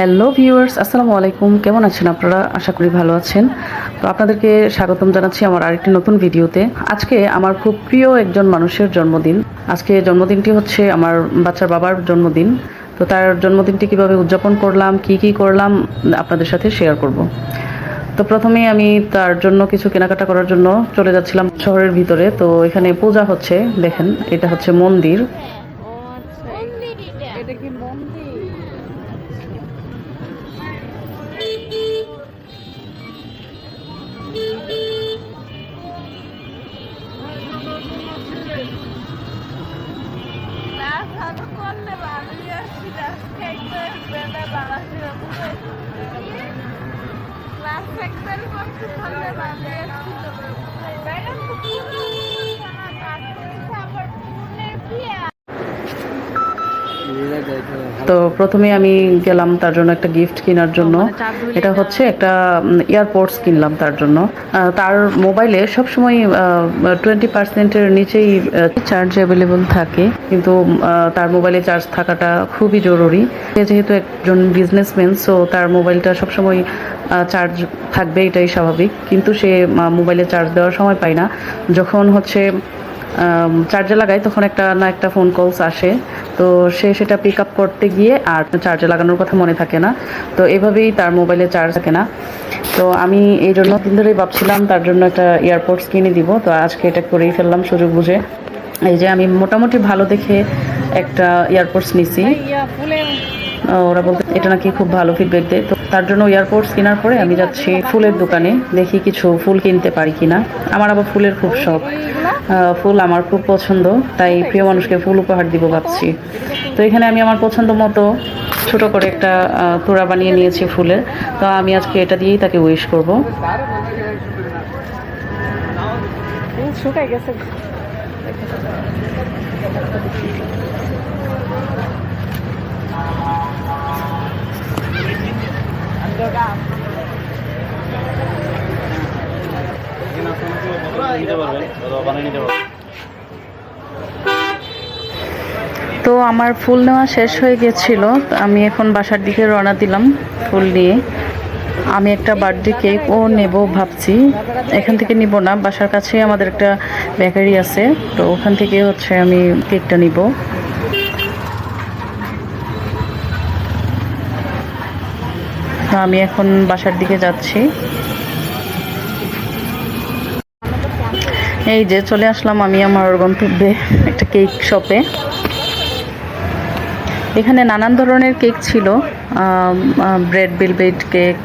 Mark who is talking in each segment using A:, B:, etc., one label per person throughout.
A: Hello viewers, আসসালামু আলাইকুম। কেমন আছেন আপনারা? আশা করি ভালো আছেন। তো আপনাদেরকে স্বাগতম জানাচ্ছি আমার আরেকটি নতুন ভিডিওতে। আজকে আমার খুব প্রিয় একজন মানুষের জন্মদিন। আজকে জন্মদিনটি হচ্ছে আমার বাচ্চার বাবার জন্মদিন। তো তার জন্মদিনটি কীভাবে উদযাপন করলাম, কি কি করলাম, আপনাদের সাথে শেয়ার করব। তো প্রথমেই আমি তার জন্য কিছু কেনাকাটা করার জন্য চলে যাচ্ছিলাম শহরের ভিতরে। তো এখানে পূজা হচ্ছে, দেখেন, এটা হচ্ছে মন্দির।
B: ও আচ্ছা এটা কি
A: তো প্রথমে আমি গেলাম তার জন্য একটা গিফট কেনার জন্য। এটা হচ্ছে একটা এয়ারপোর্টস কিনলাম তার জন্য। তার মোবাইলে সবসময় টোয়েন্টি পার্সেন্টের নিচেই চার্জ অ্যাভেলেবল থাকে। কিন্তু তার মোবাইলে চার্জ থাকাটা খুবই জরুরি। সে যেহেতু একজন বিজনেসম্যান সো তার মোবাইলটা সবসময় চার্জ থাকবে এটাই স্বাভাবিক। কিন্তু সে মোবাইলে চার্জ দেওয়ার সময় পায় না। যখন হচ্ছে চার্জে লাগাই, তখন একটা না একটা ফোন কলস আসে। তো সে সেটা পিক আপ করতে গিয়ে আর চার্জে লাগানোর কথা মনে থাকে না। তো এভাবেই তার মোবাইলে চার্জ থাকে না। তো আমি এই জন্য দিন ধরেই ভাবছিলাম তার জন্য একটা এয়ারপোর্টস কিনে দিব। তো আজকে এটা করেই ফেললাম সুযোগ বুঝে। এই যে আমি মোটামুটি ভালো দেখে একটা এয়ারপোর্টস নিছি। ওরা বলতে এটা নাকি খুব ভালো ফিডব্যাক দেয়। তো তার জন্য এয়ারপোর্টস কেনার পরে আমি যাচ্ছি ফুলের দোকানে, দেখি কিছু ফুল কিনতে পারি কিনা। আমার আবার ফুলের খুব শখ। ফুল আমার খুব পছন্দ, তাই প্রিয় মানুষকে ফুল উপহার দিব ভাবছি। তো এখানে আমি আমার পছন্দ মতো ছোট করে একটা তোড়া বানিয়ে নিয়েছি ফুলের। তো আমি আজকে এটা দিয়েই তাকে উইশ করব।
B: গেছে।
A: তো আমার ফুল নেওয়া শেষ হয়ে গেছিল। আমি এখন বাসার দিকে রওনা দিলাম ফুল নিয়ে। আমি একটা বার্থডে কেকও নেব ভাবছি। এখান থেকে নিব না, বাসার কাছে আমাদের একটা বেকারি আছে। তো ওখান থেকে হচ্ছে আমি কেকটা নিব। আমি এখন বাসার দিকে যাচ্ছি। এই যে চলে আসলাম আমি আমার গন্তব্যে একটা কেক শপে। এখানে নানান ধরনের কেক ছিল ব্রেড বেলভেট কেক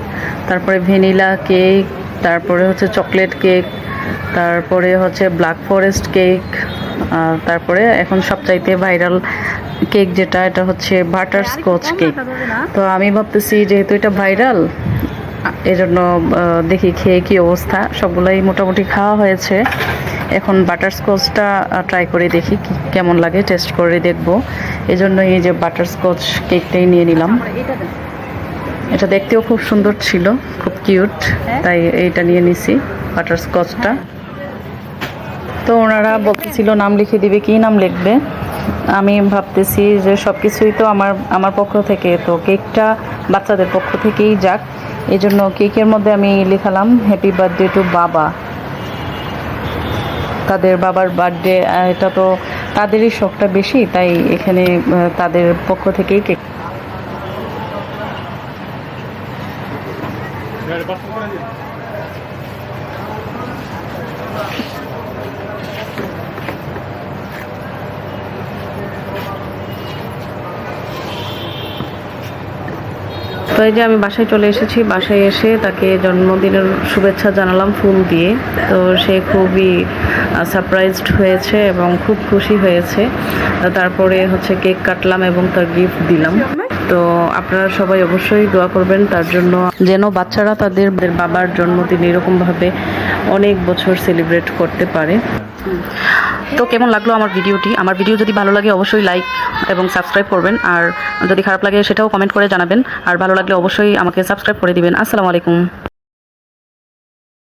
A: তারপরে ভ্যানিলা কেক তারপরে হচ্ছে চকলেট কেক তারপরে হচ্ছে ব্ল্যাক ফরেস্ট কেক তারপরে এখন সবচাইতে ভাইরাল কেক যেটা এটা হচ্ছে বাটার স্কচ কেক। তো আমি ভাবতেছি যেহেতু এটা ভাইরাল এজন্য দেখি খেয়ে কি অবস্থা। সবগুলোই মোটামুটি খাওয়া হয়েছে। এখন বাটার স্কচটা ট্রাই করে দেখি কেমন লাগে টেস্ট করে দেখব। এই জন্য এই যে বাটার স্কচ কেকটাই নিয়ে নিলাম। এটা দেখতেও খুব সুন্দর ছিল খুব কিউট তাই এইটা নিয়ে নিছি বাটার স্কচটা তো ওনারা বলতেছিল নাম লিখে দিবে কি নাম লিখবে? আমি ভাবতেছি যে সব কিছুই তো আমার আমার পক্ষ থেকে। তো কেকটা বাচ্চাদের পক্ষ থেকেই যাক। এই জন্য কেকের মধ্যে আমি লিখালাম হ্যাপি বার্থডে টু বাবা। তাদের বাবার বার্থডে এটা তো তাদেরই শখটা বেশি, তাই এখানে তাদের পক্ষ থেকেই কেক। তো এই যে আমি বাসায় চলে এসেছি। বাসায় এসে তাকে জন্মদিনের শুভেচ্ছা জানালাম ফুল দিয়ে। তো সে খুবই সারপ্রাইজড হয়েছে এবং খুব খুশি হয়েছে। তারপরে হচ্ছে কেক কাটলাম এবং তার গিফট দিলাম। তো আপনারা সবাই অবশ্যই দোয়া করবেন তার জন্য। যেন বাচ্চারা তাদের বাবার জন্মদিন এরকমভাবে অনেক বছর সেলিব্রেট করতে পারে। তো কেমন লাগল আমার ভিডিওটি? আমার ভিডিও যদি ভালো লাগে অবশ্যই লাইক এবং সাবস্ক্রাইব করবেন। আর যদি খারাপ লাগে সেটাও কমেন্ট করে জানাবেন। আর ভালো লাগলে অবশ্যই আমাকে সাবস্ক্রাইব করে দিবেন। আসসালামু আলাইকুম।